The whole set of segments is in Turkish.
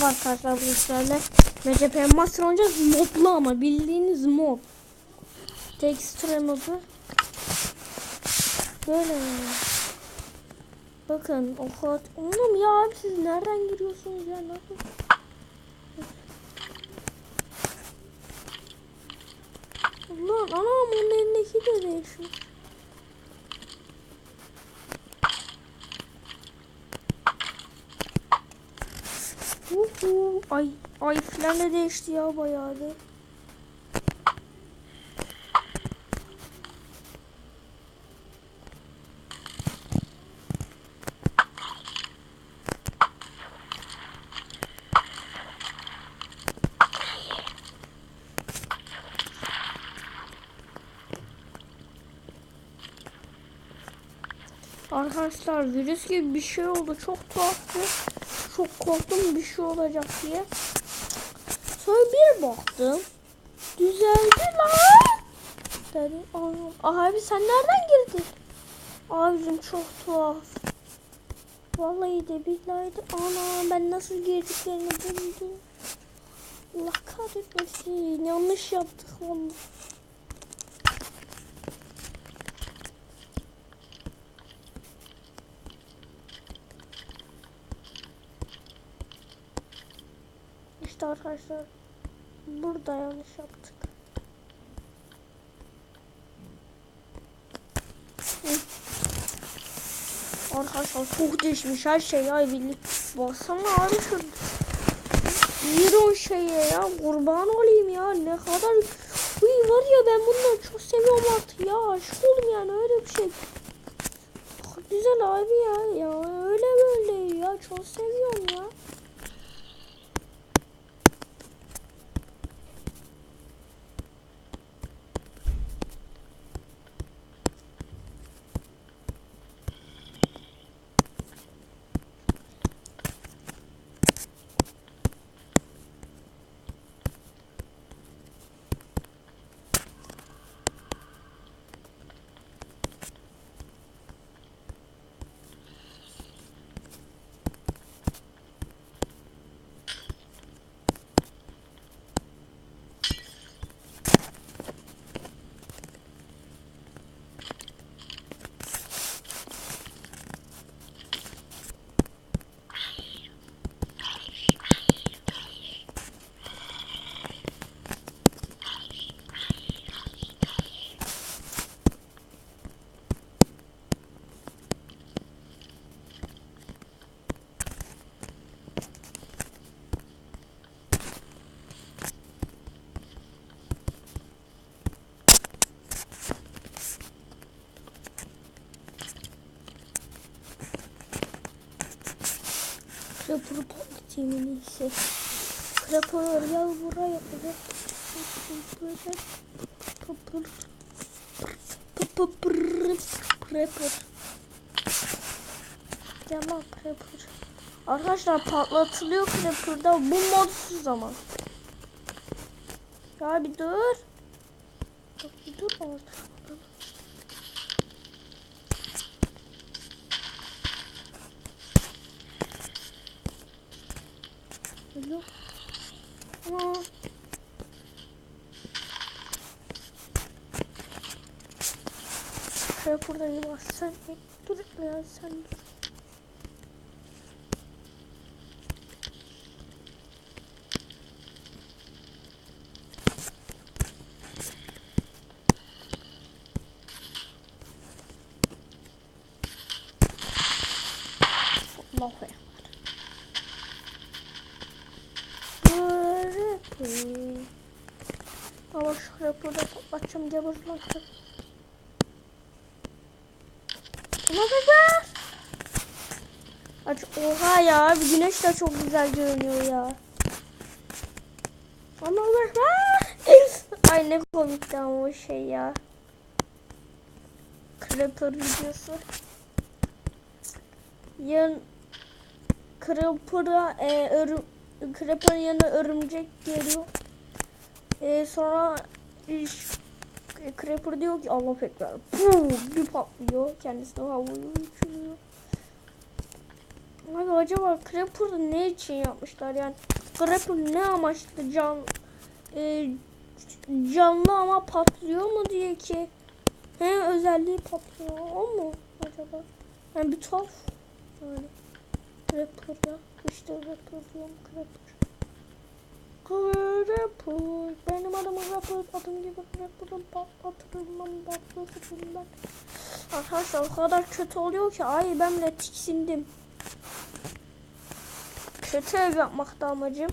Merhaba arkadaşlar bu sizlerle MCP Master oynayacağız. Modlu ama bildiğiniz mod. Texture modu. Böyle. Bakın o kadar Oğlum ya abi siz nereden giriyorsunuz ya? Nasıl Ulan anam onun elindeki de değişmiş Ay ay filan da değişti ya bayağı bir. Arkadaşlar virüs gibi bir şey oldu. Çok tuhaftı. Çok korktum bir şey olacak diye. Sonra bir baktım. Düzeldi lan. Dedim "Aa, abi sen nereden girdin? Abicim çok tuhaf. Vallahi de billahi de ana ben nasıl girdiklerini buldum. Allah kahretmesin. Yanlış yaptık vallahi. İşte arkadaşlar burada yanlış yaptık. Arkadaşlar çok değişmiş her şey ay bildik. Baksana abi şu Euro şeye ya kurban olayım ya ne kadar Uy var ya ben bunları çok seviyorum artık ya aşık oldum yani öyle bir şey. Güzel abi ya ya öyle böyle ya çok seviyorum ya. Creeper'ı patlatayım en iyisi. Creeper gel buraya. Evet. Creeper. Creeper. Gel lan Creeper. Arkadaşlar patlatılıyor Creeper'da bu modsuz ama. Ya bir dur. Bir dur orada. Yok. Aa. Şöyle burada bir bak sen dur ya sen dur. Allahu Ekber. Böyle. Şu raporda patlatacağım diye bozulacaktım. Ama bebe. Aç oha ya bir güneş de çok güzel görünüyor ya. Ama bebe. Ay ne komikti ama o şey ya. Creeper videosu. Yarın Creeper'a e, örüm Creeper'ın yanına örümcek geliyor. E, sonra Creeper diyor ki Allah ekber. Bir patlıyor. Kendisine havayı uçuruyor. Abi acaba Creeper'ı ne için yapmışlar yani? Creeper ne amaçlı can e, canlı ama patlıyor mu diye ki he özelliği patlıyor o mu acaba? Yani bir tuhaf yani Creeper ya işte Creeper diyorum Creeper. Creeper benim adım Creeper adım gibi Creeper'ın patlatırım ben patlatırım ben. Arkadaşlar o kadar kötü oluyor ki ay ben bile tiksindim. Kötü ev yapmakta amacım.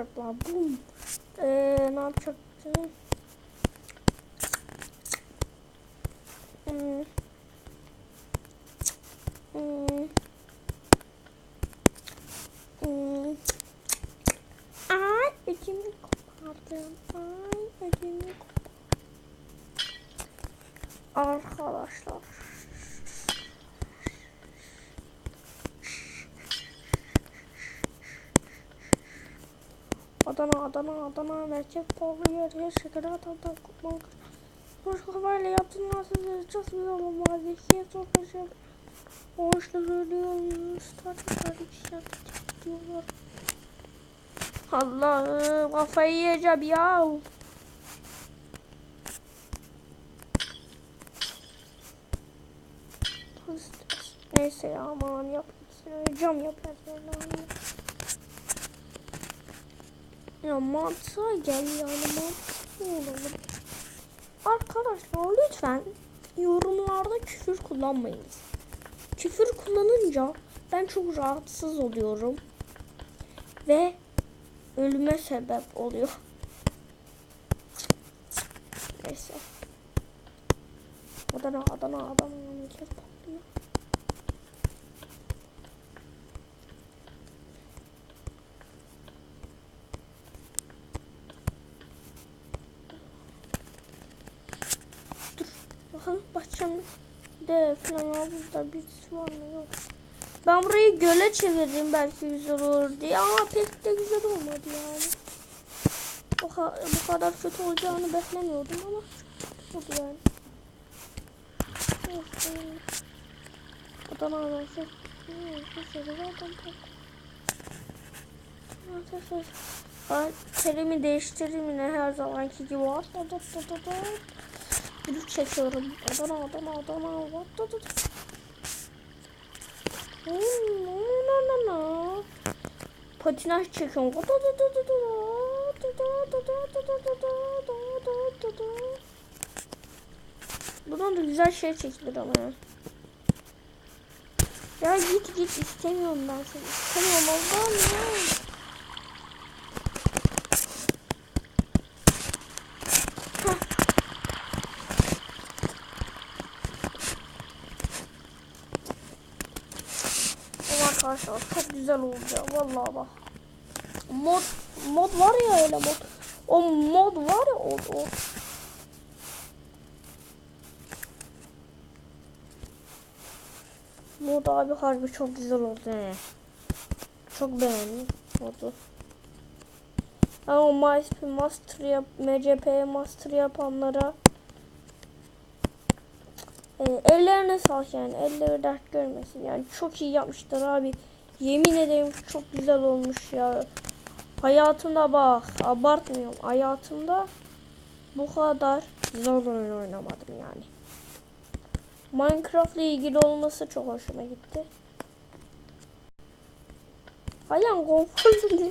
Ekber. Bum. Ee, ne yapacaktım? Adana, Adana, Adana, merkez pahalı yer, her şekilde Adana'dan kopmalı. Hoş kafayla yaptığın nasıl çok güzel ama mazikiye sokacağım. Hoşla söylüyorum, start tarih diyorlar. Allah'ım kafayı yiyeceğim ya. Neyse ya aman yapmasın. Cam yaparsın. Ya mantığa gel yani mantıklı olalım. Arkadaşlar lütfen yorumlarda küfür kullanmayınız. Küfür kullanınca ben çok rahatsız oluyorum. Ve ölüme sebep oluyor. Neyse. Adana, Adana, Adana. Kez patlıyor. Bakalım bahçemde falan havuzda birisi var mı yok. Ben burayı göle çevirdim belki güzel olur diye ama pek de güzel olmadı yani. O ka bu kadar kötü olacağını beklemiyordum ama oldu yani. Adana adam çok Ben terimi değiştireyim yine her zamanki gibi. Gülük çekiyorum. Adana, Adana, Adana. Patinaj çekiyorum. Buradan da güzel şey çekilir ama ya. Ya git git istemiyorum ben seni. İstemiyorum Allah'ım ya. Arkadaşlar çok güzel olacak vallahi bak. Mod mod var ya öyle mod. O mod var ya o o. Mod abi harbi çok güzel oldu he. Çok beğendim modu. Ama MySP Master yap, MCP Master yapanlara e, ellerine sağlık yani. Elleri dert görmesin. Yani çok iyi yapmışlar abi. Yemin ederim çok güzel olmuş ya. Hayatımda bak abartmıyorum. Hayatımda bu kadar zor oyun oynamadım yani. Minecraft ile ilgili olması çok hoşuma gitti. Ayağım konforlu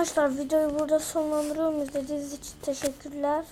Arkadaşlar videoyu burada sonlandırıyorum. İzlediğiniz için teşekkürler.